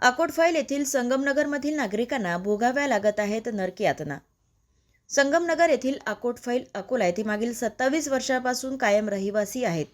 अकोटफाईल येथील संगमनगरमधील नागरिकांना भोगाव्या लागत आहेत नरकी यातना. संगमनगर येथील अकोटफाईल अकोला येथे मागील सत्तावीस वर्षापासून कायम रहिवासी आहेत.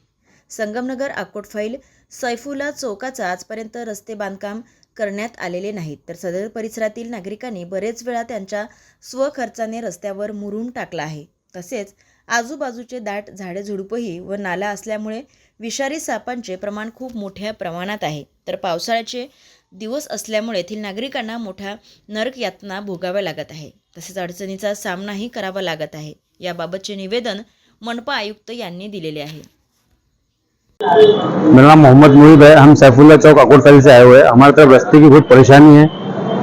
संगमनगर अकोटफाईल सैफुला चौकाचा आजपर्यंत रस्ते बांधकाम करण्यात आलेले नाहीत तर सदर परिसरातील नागरिकांनी बरेच वेळा त्यांच्या स्वखर्चाने रस्त्यावर मुरून टाकला आहे. तसेच आजूबाजूचे दाट झाडे झुडपंही व नाला असल्यामुळे विषारी सापांचे प्रमाण खूप मोठ्या प्रमाणात आहे. तर पावसाळ्याचे दिवस असल्यामुळे येथील नागरिकांना मोठ्या नरक यातना भोगाव्या लागत आहे. तसेच अडचणीचा सामनाही करावा लागत आहे. याबाबतचे निवेदन मनपा आयुक्त यांनी दिलेले आहे. मेरा नाम मोहम्मद मुहिब है। हम सैफुल्ला चौक अकोटफैल से आए हुए हैं। हमारे तरफ रास्ते की बहुत परेशानी है।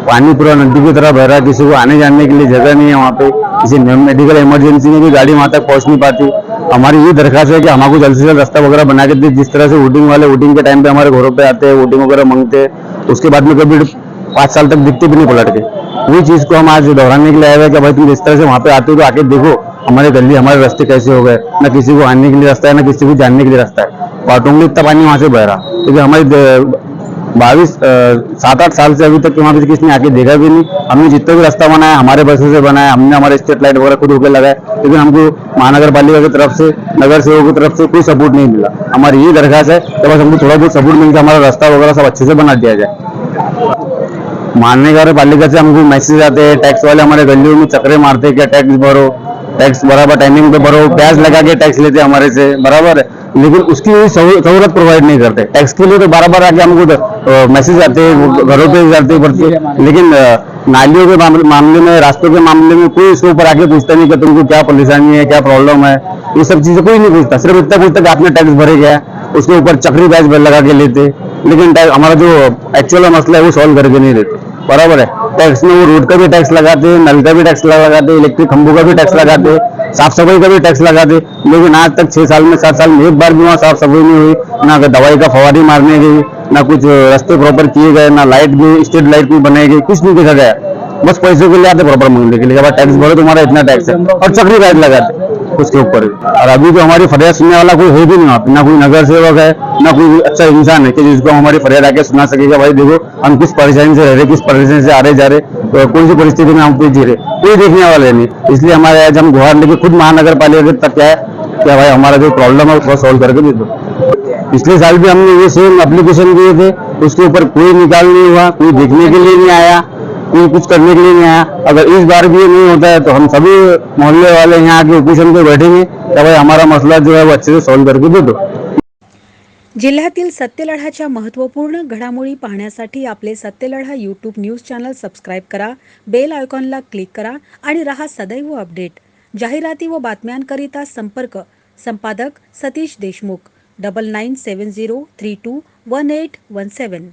पानी पूरा नदी की तरह बह रहा है किसी को आने जाने के लिए जगह नहीं है वहाँ पे। किसी मेडिकल इमरजेंसी में भी गाड़ी वहाँ तक पहुँच नहीं पाती। हमारी ये दरखास्त है कि हमको जल्द से जल्द रास्ता वगैरह बना के दे। जिस तरह से वोटिंग वाले वोटिंग के टाइम पे हमारे घरों पे आते हैं वोटिंग वगैरह मांगते हैं उसके बाद में कभी पाँच साल तक दिखते भी नहीं पलट के। वही चीज़ को हम आज दोहराने के लिए आए हुए कि भाई तुम जिस तरह से वहाँ पे आते हो तो आके देखो हमारे गली, हमारे रास्ते कैसे हो गए। ना किसी को आने के लिए रास्ता है, ना किसी को जानने के लिए रास्ता है। पाटोंगली इतना पानी वहाँ से बह रहा। क्योंकि हमारी बाईस सात आठ साल से अभी तक वहाँ पे किसी ने आके देखा भी नहीं। हमने जितना भी रास्ता बनाया हमारे पैसे से बनाया हमने हमारे स्ट्रीट लाइट वगैरह खुद होकर लगाया लेकिन हमको महानगर पालिका की तरफ़ से, नगर सेवकों की तरफ़ से कोई सपोर्ट नहीं मिला। हमारी ये दरखास्त है कि बस हमको थोड़ा बहुत सपोर्ट मिलता हमारा रास्ता वगैरह सब अच्छे से बना दिया जाए। महानगर पालिका से हमको मैसेज आते हैं टैक्स वाले हमारे गलियों में चक्रे मारते हैं क्या टैक्स भरो टैक्स बराबर टाइमिंग पे भरो प्याज लगा के टैक्स लेते हमारे से, बराबर। है लेकिन उसकी सहूलत प्रोवाइड नहीं करते। टैक्स के लिए तो बार बार आके हमको मैसेज आते हैं घरों पे जाते हैं भरते लेकिन नालियों के मामले मामले में रास्तों के मामले में कोई इसके ऊपर आके पूछता नहीं कि तुमको क्या परेशानी है क्या प्रॉब्लम है। ये सब चीज़ें कोई नहीं पूछता। सिर्फ़ इतना पूछता कि आपने टैक्स भरे गया उसके ऊपर चक्री बैच लगा के लेते। लेकिन हमारा जो एक्चुअल मसला है वो सॉल्व करके नहीं देते। बराबर है। टैक्स में वो रोड का भी टैक्स लगाते हैं, नल का भी टैक्स लगाते हैं इलेक्ट्रिक खंभों का भी टैक्स लगाते हैं, साफ़ सफ़ाई का भी टैक्स लगाते लेकिन आज तक छह साल में, सात साल में एक बार भी वहाँ साफ़ सफ़ाई नहीं हुई। ना दवाई का फवारी मारने गई ना कुछ रास्ते प्रॉपर किए गए, ना लाइट भी स्ट्रीट लाइट भी बनाई गई, कुछ नहीं देखा गया। बस पैसों के लिए आते प्रॉपर मांगने के लिए। टैक्स भरो, तुम्हारा इतना टैक्स है। और चक्री बैठ लगाते उसके ऊपर और अभी तो हमारी फरियाद सुनने वाला कोई है भी नहीं वहाँ पे। ना कोई नगर सेवक है, ना कोई अच्छा इंसान है कि जिसको हमारी फरियाद आके सुना सकेगा भाई देखो, हम किस परेशानी से रह रहे, किस परेशानी से आ रहे, जा रहे तो कौन सी परिस्थिति में हम पे जी रहे। कोई देखने वाले नहीं। इसलिए हमारे आज हम गुहार लेके खुद महानगर पालिका तक क्या है क्या भाई हमारा जो प्रॉब्लम है, उसको सॉल्व करके दे दो। पिछले साल भी हमने ये सेम एप्लीकेशन दिए थे, उसके ऊपर कोई निकाल नहीं हुआ, कोई देखने के लिए नहीं आया। कोई कुछ करने के लिए नहीं आया। अगर इस बार भी नहीं होता है तो हम सभी मोहल्ले वाले यहाँ आके ऑफिशन पे बैठेंगे कि भाई हमारा मसला जो है वो अच्छे से सॉल्व करके दे दो। जिल्ह्यातील सत्यलढाच्या महत्त्वपूर्ण घडामोडी पाहण्यासाठी आपले Satyaladha YouTube news channel subscribe करा बेल आयकॉनला क्लिक करा आणि रहा सदैव अपडेट जाहिराती व बातम्यांकरिता संपर्क संपादक Satish Deshmukh double nine seven zero three two one eight one seven